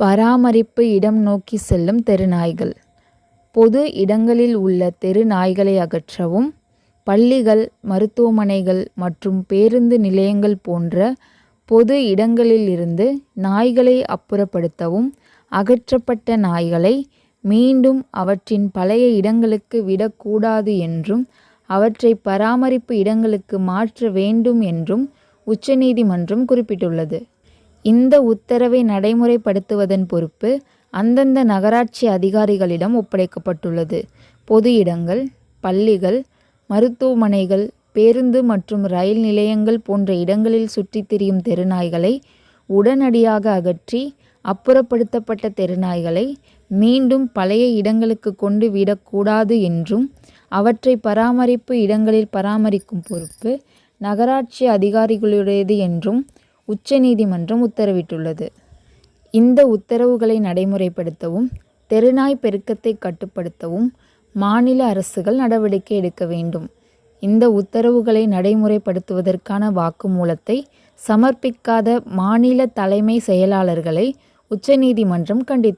பராமரிப்பு இடம் நோக்கி செல்லும் தெருநாய்கள். பொது இடங்களில் உள்ள தெரு நாய்களை அகற்றவும் பள்ளிகள் மருத்துவமனைகள் மற்றும் பேருந்து நிலையங்கள் போன்ற பொது இடங்களில் இருந்து நாய்களை அப்புறப்படுத்தவும் அகற்றப்பட்ட நாய்களை மீண்டும் அவற்றின் பழைய இடங்களுக்கு விடக்கூடாது என்றும் அவற்றை பராமரிப்பு இடங்களுக்கு மாற்ற வேண்டும் என்றும் உச்சநீதிமன்றம் குறிப்பிட்டுள்ளது. இந்த உத்தரவை நடைமுறைப்படுத்துவதன் பொறுப்பு அந்தந்த நகராட்சி அதிகாரிகளிடம் ஒப்படைக்கப்பட்டுள்ளது. பொது இடங்கள் பள்ளிகள் மருத்துவமனைகள் பேருந்து மற்றும் ரயில் நிலையங்கள் போன்ற இடங்களில் சுற்றித் திரியும் தெருநாய்களை உடனடியாக அகற்றி அப்புறப்படுத்தப்பட்ட தெருநாய்களை மீண்டும் பழைய இடங்களுக்கு கொண்டு விடக்கூடாது என்றும் அவற்றை பராமரிப்பு இடங்களில் பராமரிக்கும் பொறுப்பு நகராட்சி அதிகாரிகளுடையது என்றும் உச்சநீதிமன்றம் உத்தரவிட்டுள்ளது. இந்த உத்தரவுகளை நடைமுறைப்படுத்தவும் தெருநாய் பெருக்கத்தை கட்டுப்படுத்தவும் மாநில அரசுகள் நடவடிக்கை எடுக்க வேண்டும். இந்த உத்தரவுகளை நடைமுறைப்படுத்துவதற்கான வாக்குமூலத்தை சமர்ப்பிக்காத மாநில தலைமை செயலாளர்களை உச்சநீதிமன்றம் கண்டித்து